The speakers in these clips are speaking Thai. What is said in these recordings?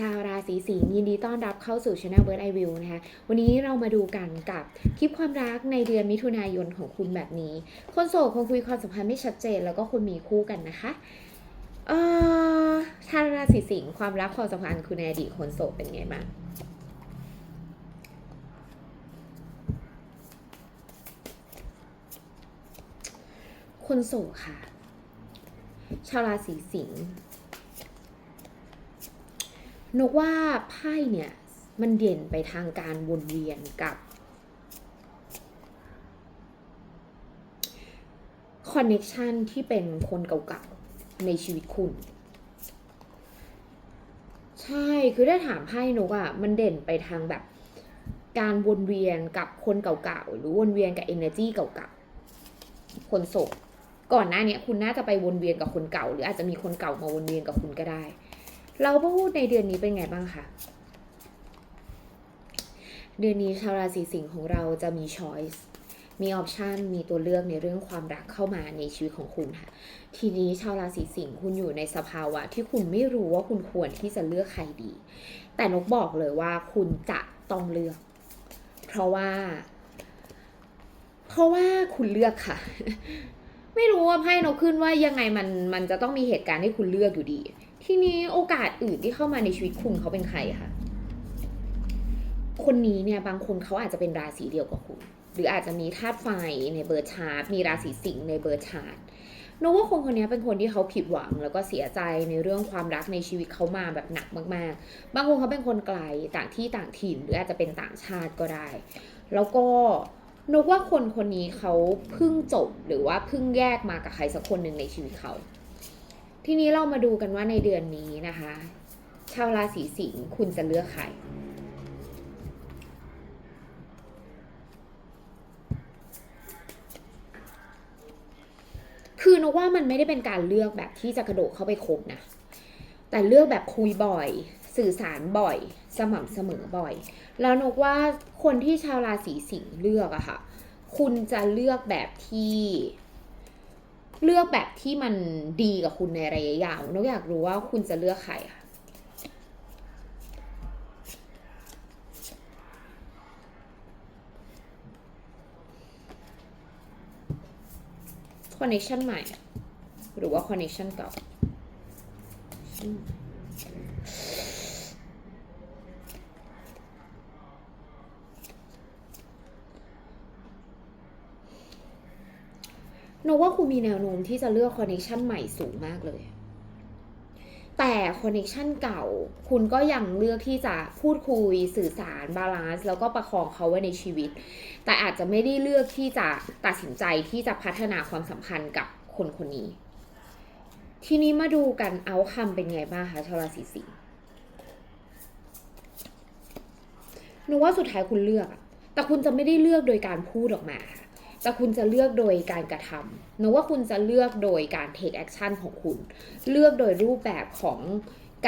ชาวราศีสิงห์ยินดีต้อนรับเข้าสู่ Channel Bird Eye View นะคะ วันนี้เรามาดูกันกับคลิปความรักในเดือนมิถุนายนของคุณแบบนี้ คนโสดคงคุยความสัมพันธ์ไม่ชัดเจน แล้วก็คนมีคู่กันนะคะเอ่อชาวราศีสิงห์ความรักความสัมพันธ์คุณในอดีตคนโสดเป็นไงบ้างคนโสดค่ะ ชาวราศีสิงห์ นกว่าไพ่เนี่ยมันเด่นไปทางการวนเวียนกับคอนเน็ชันที่เป็นคนเก่าๆในชีวิตคุณ ใช่คือถ้าถามไพ่นกอะมันเด่นไปทางแบบการวนเวียนกับคนเก่าๆ หรือวนเวียนกับ energy เก่าๆ คนโสดก่อนหน้านี้คุณน่าจะไปวนเวียนกับคนเก่า หรืออาจจะมีคนเก่ามาวนเวียนกับคุณก็ได้ เราพูดในเดือนนี้เป็นไงบ้างคะเดือนนี้ชาวราศีสิงห์ของเราจะมี choice มีออปชันมีตัวเลือกในเรื่องความรักเข้ามาในชีวิตของคุณค่ะ ทีนี้ชาวราศีสิงห์คุณอยู่ในสภาวะที่คุณไม่รู้ว่าคุณควรที่จะเลือกใครดี แต่นกบอกเลยว่าคุณจะต้องเลือก เพราะว่า เพราะว่าคุณเลือกค่ะ ไม่รู้ว่าไพ่นกขึ้นว่ายังไงมันมันจะต้องมีเหตุการณ์ให้คุณเลือกอยู่ดี ทีนี้โอกาสอื่นที่เข้ามาในชีวิตคุณเขาเป็นใครคะคนนี้เนี่ยบางคนเขาอาจจะเป็นราศีเดียวกับคุณ หรืออาจจะมีธาตุไฟในเบอร์ชาร์ตมีราศีสิงห์ในเบอร์ชาร์ตนว่าคนคนนี้เป็นคนที่เขาผิดหวัง แล้วก็เสียใจในเรื่องความรักในชีวิตเขามาแบบหนักมาก ๆ บางคนเขาเป็นคนไกลต่างที่ต่างถิ่น หรืออาจจะเป็นต่างชาติก็ได้ แล้วก็นกว่าคนคนนี้เขาเพิ่งจบหรือว่าเพิ่งแยกมากับใครสักคนหนึ่งในชีวิตเขา ทีนี้เรามาดูกันว่าในเดือนนี้นะคะ ชาวราศีสิงห์คุณจะเลือกใครคือนกว่ามันไม่ได้เป็นการเลือกแบบที่จะกระโดดเข้าไปคบนะ แต่เลือกแบบคุยบ่อย สื่อสารบ่อย สม่ำเสมอบ่อย แล้วนกว่าคนที่ชาวราศีสิงห์เลือกอะค่ะ คุณจะเลือกแบบที่ เลือกแบบที่มันดีกับคุณในระยะยาวนกอยากรู้ว่าคุณจะเลือกใครค่ะคอนเนคชันใหม่ หรือว่าคอนเนคชันเก่า อืมนกว่าคุณมีแนวโน้มที่จะเลือกคอนเน c t ชันใหม่สูงมากเลย แต่คอนเน c t ชันเก่า คุณก็ยังเลือกที่จะพูดคุยสื่อสารบาลานซ์แล้วก็ประคองเขาไว้ในชีวิต แต่อาจจะไม่ได้เลือกที่จะตัดสินใจที่จะพัฒนาความสัมพันธ์กับคนคนนี้ ทีนี้มาดูกันเอาคำเป็นไงบ้างคะชาวราศีสิงห์หนูว่าสุดท้ายคุณเลือก แต่คุณจะไม่ได้เลือกโดยการพูดออกมาค่ะ แต่คุณจะเลือกโดยการกระทำหนูว่าคุณจะเลือกโดยการ take action ของคุณ เลือกโดยรูปแบบของ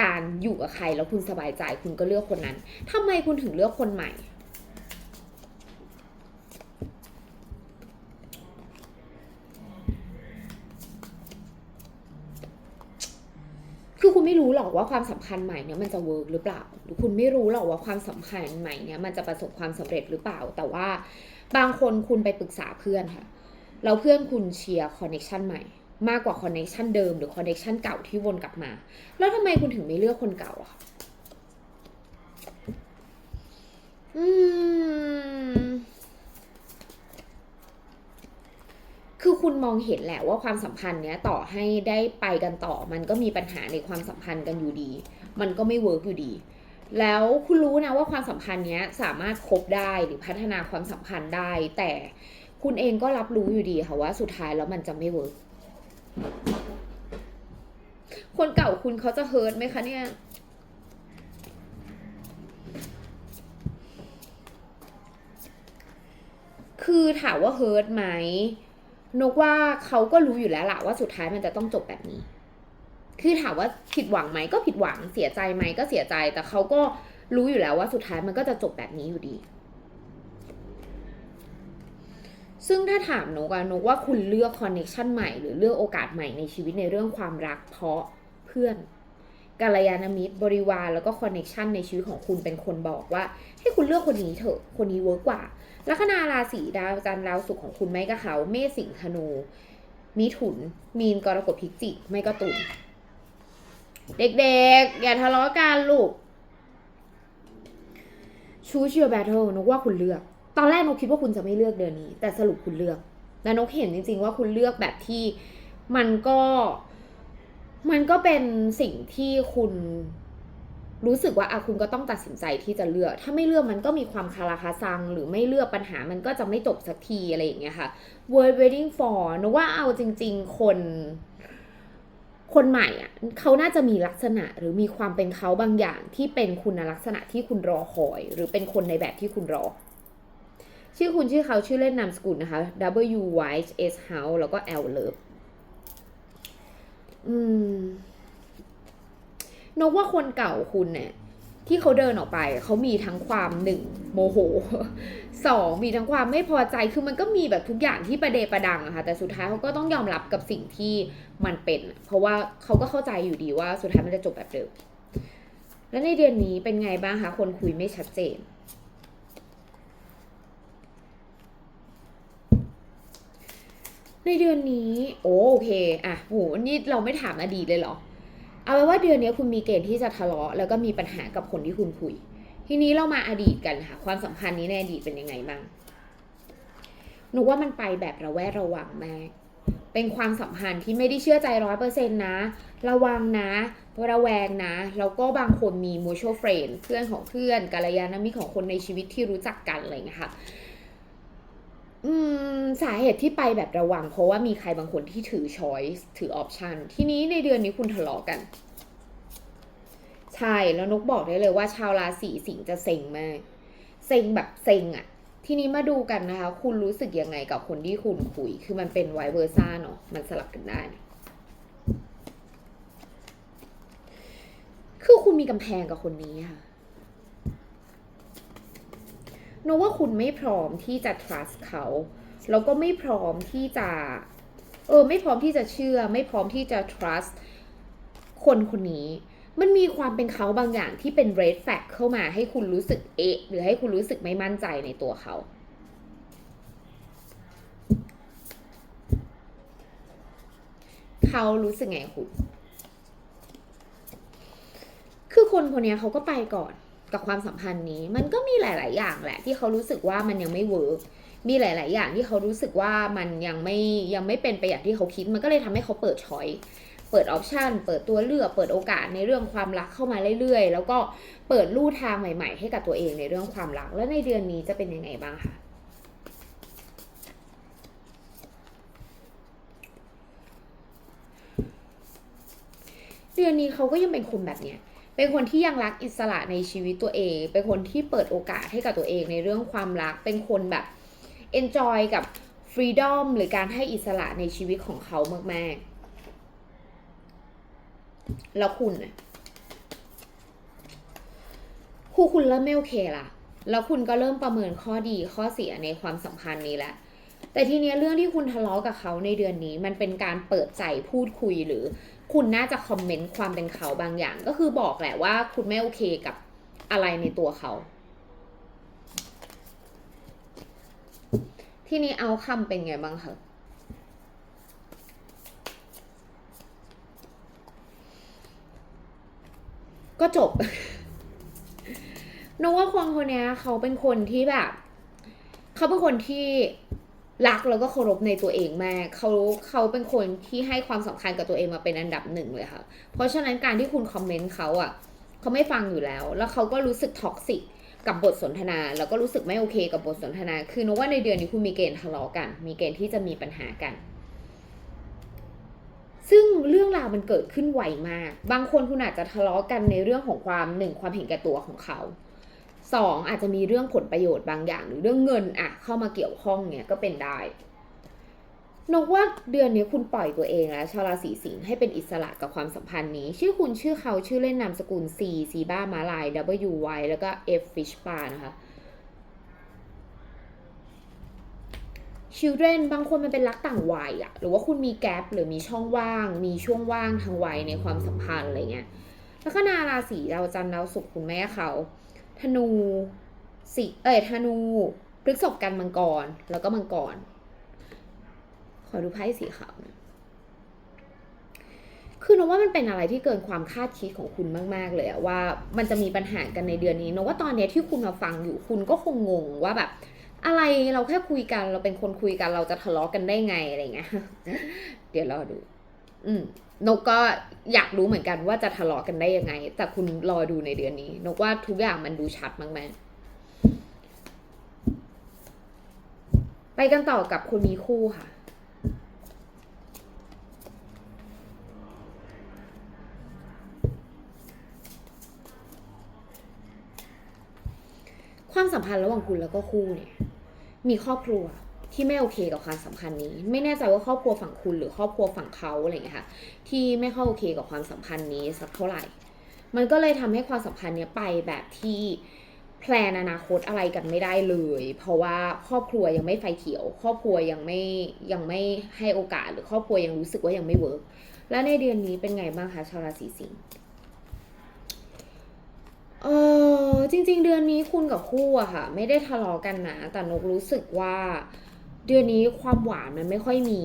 การอยู่กับใครแล้วคุณสบายใจ คุณก็เลือกคนนั้นทำไมคุณถึงเลือกคนใหม่คือคุณไม่รู้หรอกว่าความสัมพันธ์ใหม่เนี่ยมันจะเวิร์กหรือเปล่า หรือคุณไม่รู้หรอกว่าความสัมพันธ์ใหม่เนี่ยมันจะประสบความสำเร็จหรือเปล่า แต่ว่า บางคนคุณไปปรึกษาเพื่อนค่ะแล้วเพื่อนคุณเชียร์คอนเน c t ชันใหม่ มากกว่าคอนเน c t ชันเดิมหรือคอนเน c t ชันเก่าที่วนกลับมา แล้วทำไมคุณถึงไม่เลือกคนเก่าอะคะอืมคือคุณมองเห็นแหละว่าความสัมพันธ์เนี้ยต่อให้ได้ไปกันต่อ มันก็มีปัญหาในความสัมพันธ์กันอยู่ดี มันก็ไม่เวิร์กอยู่ดี แล้วคุณรู้นะว่าความสัมพันธ์เนี้ยสามารถคบได้หรือพัฒนาความสัมพันธ์ได้ แต่คุณเองก็รับรู้อยู่ดีค่ะว่าสุดท้ายแล้วมันจะไม่เวิร์กคนเก่าคุณเขาจะเฮิร์ตไหมคะเนี่ยคือถามว่าเฮิร์ตไหมนกว่าเขาก็รู้อยู่แล้วล่ะว่าสุดท้ายมันจะต้องจบแบบนี้ คือถามว่าผิดหวังไหมก็ผิดหวังเสียใจไหมก็เสียใจ แต่เขาก็รู้อยู่แล้วว่าสุดท้ายมันก็จะจบแบบนี้อยู่ดี ซึ่งถ้าถามนกอะนกว่าคุณเลือกคอนเน c t ชันใหม่หรือเลือกโอกาสใหม่ในชีวิตในเรื่องความรักเพราะเพื่อนกัลยาณมิตรบริวารแล้วก็คอนเน็ชันในชีวิตของคุณเป็นคนบอกว่า ให้คุณเลือกคนนี้เถอะ คนนี้เวิร์กกว่า ลัคนาราศีดาวจันทร์ดาวศุกร์ของคุณไม่ก็เขา เมษสิงห์ธนูมิถุน มีนกรกฎพิจิก ไม่ก็ตุล เด็กๆ อย่าทะเลาะกันลูก choose your battle นกว่าคุณเลือก ตอนแรกนกคิดว่าคุณจะไม่เลือกเดือนนี้ แต่สรุปคุณเลือก และนกเห็นจริง ๆ ว่าคุณเลือกแบบที่มันก็มันก็เป็นสิ่งที่คุณรู้สึกว่าอะคุณก็ต้องตัดสินใจที่จะเลือก ถ้าไม่เลือกมันก็มีความคาราคาซัง หรือไม่เลือกปัญหามันก็จะไม่จบสักทีอะไรอย่างเงี้ยค่ะ word waiting for นกว่าเอาจริง ๆ คน คนใหม่อะเขาน่าจะมีลักษณะหรือมีความเป็นเขาบางอย่างที่เป็นคุณลักษณะที่คุณรอคอย หรือเป็นคนในแบบที่คุณรอ ชื่อคุณชื่อเขาชื่อเล่นนามสกุลนะคะ W Y S House แล้วก็ L Love อืมนกว่าคนเก่าคุณเนี่ย ที่เขาเดินออกไปเขามีทั้งความหนึ่งโมโหสองมีทั้งความไม่พอใจคือมันก็มีแบบทุกอย่างที่ประเดประดังอะค่ะแต่สุดท้ายเขาก็ต้องยอมรับกับสิ่งที่มันเป็น เพราะว่าเขาก็เข้าใจอยู่ดีว่าสุดท้ายมันจะจบแบบเดิมแล้วในเดือนนี้เป็นไงบ้างคะคนคุยไม่ชัดเจน ในเดือนนี้ โอโอเค อะโหนี่เราไม่ถามอดีตเลยเหรอ เอาไว้ว่าเดือนนี้คุณมีเกณฑ์ที่จะทะเลาะแล้วก็มีปัญหากับคนที่คุณคุย ทีนี้เรามาอดีตกันค่ะ ความสัมพันธ์นี้ในอดีตเป็นยังไงบ้างหนูว่ามันไปแบบระแวดระวังมากเป็นความสัมพันธ์ที่ไม่ได้เชื่อใจร้อยเปอร์เซ็นต์นะ ระวังนะระแวงนะ แล้วก็บางคนมี mutual friend เพื่อนของเพื่อนกัลยาณมิตรของคนในชีวิตที่รู้จักกันอะไรอย่างเงี้ยค่ะ สาเหตุที่ไปแบบระวัง เพราะว่ามีใครบางคนที่ถือ choice ถือ option ทีนี้ในเดือนนี้คุณทะเลาะกัน ใช่แล้วนกบอกได้เลยว่าชาวราศีสิงห์จะเซ็งมาก เซ็งแบบเซ็งอะทีนี้มาดูกันนะคะ คุณรู้สึกยังไงกับคนที่คุณคุย คือมันเป็นไวเวอร์ซ่าเนาะมันสลับกันได้ คือคุณมีกำแพงกับคนนี้ค่ะ นกว่าคุณไม่พร้อมที่จะ trust เขาแล้วก็ไม่พร้อมที่จะ เออ ไม่พร้อมที่จะเชื่อ ไม่พร้อมที่จะ trust คนคนนี้ มันมีความเป็นเขาบางอย่างที่เป็น red flag เข้ามาให้คุณรู้สึกเอะหรือให้คุณรู้สึกไม่มั่นใจในตัวเขาเขารู้สึกไงคุณ คือคนคนนี้เขาก็ไปก่อน กับความสัมพันธ์นี้ มันก็มีหลาย ๆ อย่างแหละ ที่เขารู้สึกว่ามันยังไม่เวิร์กมีหลาย ๆ อย่างที่เขารู้สึกว่ามันยังไม่ยังไม่เป็นไปอย่างที่เขาคิด มันก็เลยทำให้เขาเปิดช้อยเปิดออปชันเปิดตัวเลือก เปิดโอกาสในเรื่องความรักเข้ามาเรื่อย ๆ แล้วก็เปิดลู่ทางใหม่ ๆ ให้กับตัวเองในเรื่องความรัก แล้วในเดือนนี้จะเป็นยังไงบ้างคะเดือนนี้เขาก็ยังเป็นคนแบบเนี้ย เป็นคนที่ยังรักอิสระในชีวิตตัวเอง เป็นคนที่เปิดโอกาสให้กับตัวเองในเรื่องความรัก เป็นคนแบบ enjoy กับ freedom หรือการให้อิสระในชีวิตของเขามาก ๆ แล้วคุณครูคุณเริ่มไม่โอเคละแล้วคุณก็เริ่มประเมินข้อดีข้อเสียในความสัมพันธ์นี้แล้วแต่ทีเนี้ยเรื่องที่คุณทะเลาะกับเขาในเดือนนี้ มันเป็นการเปิดใจพูดคุยหรือ คุณน่าจะคอมเมนต์ความเป็นเขาบางอย่าง ก็คือบอกแหละว่าคุณไม่โอเคกับอะไรในตัวเขา ที่นี้เอาคำเป็นไงบ้างคะก็จบนึกว่าคนคนนี้เขาเป็นคนที่แบบ เขาเป็นคนที่ รักแล้วก็เคารพในตัวเองมากเขาเขาเป็นคนที่ให้ความสำคัญกับตัวเองมาเป็นอันดับหนึ่งเลยค่ะ เพราะฉะนั้นการที่คุณคอมเมนต์เขาอะเขาไม่ฟังอยู่แล้ว แล้วเขาก็รู้สึกท็อกซิกกับบทสนทนา แล้วก็รู้สึกไม่โอเคกับบทสนทนา คือนกว่าในเดือนนี้คุณมีเกณฑ์ทะเลาะกัน มีเกณฑ์ที่จะมีปัญหากัน ซึ่งเรื่องราวมันเกิดขึ้นไวมาก บางคนคุณอาจจะทะเลาะกันในเรื่องของความหนึ่งความเห็นแก่ตัวของเขา สองอาจจะมีเรื่องผลประโยชน์บางอย่าง หรือเรื่องเงินอะเข้ามาเกี่ยวข้องเนี่ยก็เป็นได้นกว่าเดือนนี้คุณปล่อยตัวเองแล้วชาวราศีสิงห์ให้เป็นอิสระกับความสัมพันธ์นี้ ชื่อคุณชื่อเขาชื่อเล่นนามสกุล C ซีบ้ามาลาย W Y แล้วก็ F Fish Bar นะคะ children บางคนมันเป็นรักต่างวัยอะหรือว่าคุณมีแกลบหรือมีช่องว่าง มีช่วงว่างทางวัยในความสัมพันธ์อะไรเงี้ย แลัคนาราศีดาวจันทร์ดาวศุกร์คุณแม่เขา ธนูสิเอ้ยธนูพฤษภกันมังกร แล้วก็มังกร ขอดูไพ่สีขาวนะคือนว่ามันเป็นอะไรที่เกินความคาดคิดของคุณมาก ๆ เลยอะว่ามันจะมีปัญหากันในเดือนนี้นว่าตอนเนี้ยที่คุณมาฟังอยู่คุณก็คงงงว่าแบบ อะไรเราแค่คุยกันเราเป็นคนคุยกันเราจะทะเลาะกันได้ไงอะไรเงี้ยเดี๋ยวรอดู อืมนกก็อยากรู้เหมือนกันว่าจะทะเลาะกันได้ยังไง แต่คุณรอดูในเดือนนี้ นกว่าทุกอย่างมันดูชัดมากๆไปกันต่อกับคนมีคู่ค่ะความสัมพันธ์ระหว่างคุณแล้วก็คู่เนี่ย มีครอบครัว ที่ไม่โอเคกับความสัมพันธ์นี้ ไม่แน่ใจว่าครอบครัวฝั่งคุณหรือครอบครัวฝั่งเขาอะไรอย่างเงี้ยค่ะที่ไม่ค่อยโอเคกับความสัมพันธ์นี้สักเท่าไหร่ มันก็เลยทำให้ความสัมพันธ์เนี้ยไปแบบที่แพลนอนาคตอะไรกันไม่ได้เลย เพราะว่าครอบครัวยังไม่ไฟเขียว ครอบครัวยังไม่ยังไม่ให้โอกาส หรือครอบครัวยังรู้สึกว่ายังไม่เวิร์กแล้วในเดือนนี้เป็นไงบ้างคะชาวราศีสิงห์เออจริง ๆ เดือนนี้คุณกับคู่อะค่ะ ไม่ได้ทะเลาะกันนะแต่นกรู้สึกว่า เดือนนี้ความหวานมันไม่ค่อยมี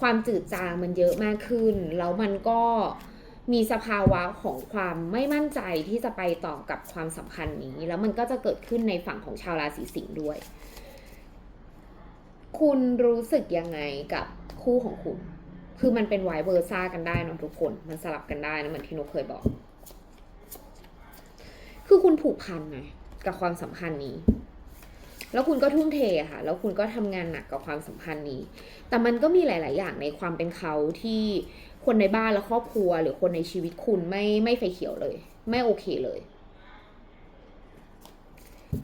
ความจืดจางมันเยอะมากขึ้น แล้วมันก็มีสภาวะของความไม่มั่นใจที่จะไปต่อกับความสัมพันธ์นี้ แล้วมันก็จะเกิดขึ้นในฝั่งของชาวราศีสิงห์ด้วย คุณรู้สึกยังไงกับคู่ของคุณ คือมันเป็นไวเวอร์ซ่ากันได้นะทุกคน มันสลับกันได้นะเหมือนที่นกเคยบอก คือคุณผูกพันไงกับความสัมพันธ์นี้ แล้วคุณก็ทุ่มเทค่ะ แล้วคุณก็ทำงานหนักกับความสัมพันธ์นี้ แต่มันก็มีหลาย ๆ อย่างในความเป็นเขาที่คนในบ้านและครอบครัว หรือคนในชีวิตคุณไม่ไม่ไฟเขียวเลย ไม่โอเคเลย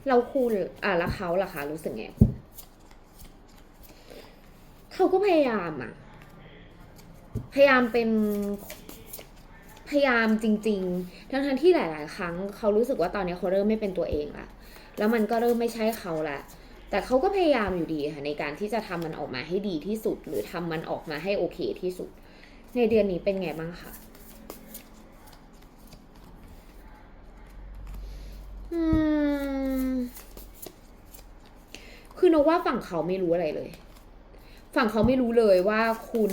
เราคุณอะแล้วเขาล่ะคะรู้สึกไงเขาก็พยายามอะพยายามเป็นพยายามจริง ๆ ทั้งๆที่หลาย ๆ ครั้ง เขารู้สึกว่าตอนนี้เขาเริ่มไม่เป็นตัวเองละ แล้วมันก็เริ่มไม่ใช่เขาละ แต่เขาก็พยายามอยู่ดีค่ะในการที่จะทำมันออกมาให้ดีที่สุด หรือทำมันออกมาให้โอเคที่สุด ในเดือนนี้เป็นไงบ้างคะอืมคือนกว่าฝั่งเขาไม่รู้อะไรเลย ฝั่งเขาไม่รู้เลยว่าคุณ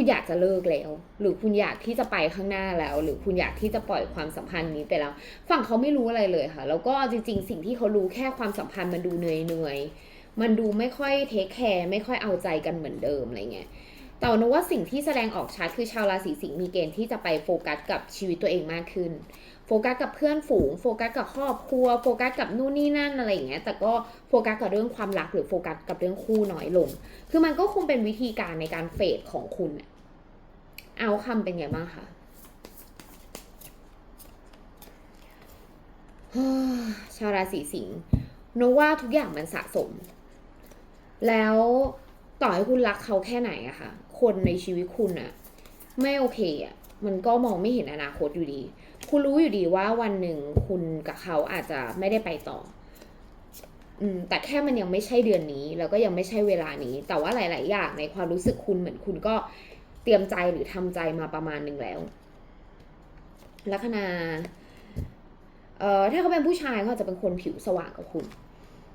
คุณอยากจะเลิกแล้ว หรือคุณอยากที่จะไปข้างหน้าแล้ว หรือคุณอยากที่จะปล่อยความสัมพันธ์นี้ไปแล้ว ฝั่งเขาไม่รู้อะไรเลยค่ะ แล้วก็จริง ๆ สิ่งที่เขารู้แค่ความสัมพันธ์มันดูเหนื่อยๆมันดูไม่ค่อยเทคแคร์ไม่ค่อยเอาใจกันเหมือนเดิมอะไรเงี้ยแต่นว่าสิ่งที่แสดงออกชัดคือชาวราศีสิงห์มีเกณฑ์ที่จะไปโฟกัสกับชีวิตตัวเองมากขึ้น โฟกัสกับเพื่อนฝูง โฟกัสกับครอบครัว โฟกัสกับนู่นนี่นั่นอะไรอย่างเงี้ย แต่ก็โฟกัสกับเรื่องความรักหรือโฟกัสกับเรื่องคู่น้อยลง คือมันก็คงเป็นวิธีการในการเฟดของคุณเอาคำเป็นไงบ้างคะชาวราศีสิงห์นกว่าทุกอย่างมันสะสม แล้วต่อให้คุณรักเขาแค่ไหนอะค่ะ คนในชีวิตคุณอะไม่โอเคอะมันก็มองไม่เห็นอนาคตอยู่ดี คุณรู้อยู่ดีว่าวันหนึ่งคุณกับเขาอาจจะไม่ได้ไปต่อ อืม แต่แค่มันยังไม่ใช่เดือนนี้ แล้วก็ยังไม่ใช่เวลานี้ แต่ว่าหลาย ๆ อย่างในความรู้สึกคุณเหมือนคุณก็เตรียมใจหรือทำใจมาประมาณหนึ่งแล้ว ลัคนา เอ่อ ถ้าเขาเป็นผู้ชายเขาอาจจะเป็นคนผิวสว่างกับคุณ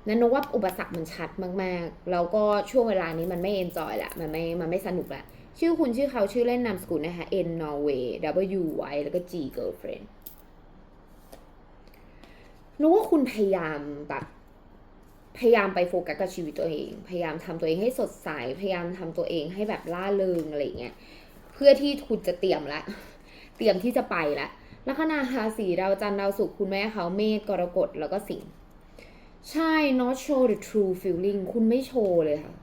นั้นนกว่าอุปสรรคมันชัดมาก ๆ แล้วก็ช่วงเวลานี้มันไม่เอนจอยละมันไม่ มันไม่สนุกละ ชื่อคุณชื่อเขาชื่อเล่นนามสกุลนะคะ N Norway W Y แล้วก็ G girlfriend นกว่าคุณพยายามแบบพยายามไปโฟกัสกับชีวิตตัวเอง พยายามทำตัวเองให้สดใส พยายามทำตัวเองให้แบบล่าเริงอะไรเงี้ย เพื่อที่คุณจะเตรียมละ เตรียมที่จะไปละลัคนาราศีดาวจันทร์ดาวศุกร์คุณแม่เขาเมษกรกฎแล้วก็สิงห์ใช่ not show the true feeling คุณไม่โชว์เลยค่ะ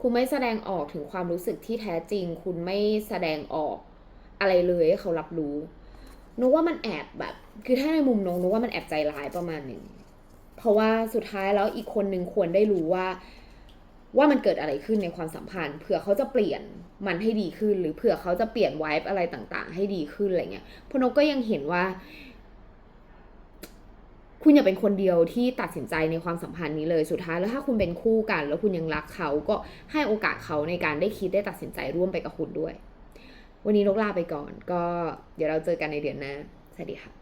คุณไม่แสดงออกถึงความรู้สึกที่แท้จริง คุณไม่แสดงออกอะไรเลยให้เขารับรู้นึกว่ามันแอบแบบ คือถ้าในมุมนกนกว่ามันแอบใจร้ายประมาณหนึ่งเพราะว่าสุดท้ายแล้วอีกคนหนึ่งควรได้รู้ว่า ว่ามันเกิดอะไรขึ้นในความสัมพันธ์เผื่อเขาจะเปลี่ยนมันให้ดีขึ้น หรือเผื่อเขาจะเปลี่ยนไวบ์อะไรต่างๆ ให้ดีขึ้นอะไรเงี้ยพนกก็ยังเห็นว่า คุณอย่าเป็นคนเดียวที่ตัดสินใจในความสัมพันธ์นี้เลยสุดท้ายแล้วถ้าคุณเป็นคู่กัน แล้วคุณยังรักเขาก็ให้โอกาสเขาในการได้คิดได้ตัดสินใจร่วมไปกับคุณด้วย วันนี้นกลาไปก่อน ก็เดี๋ยวเราเจอกันในเดือนหน้าสวัสดีค่ะ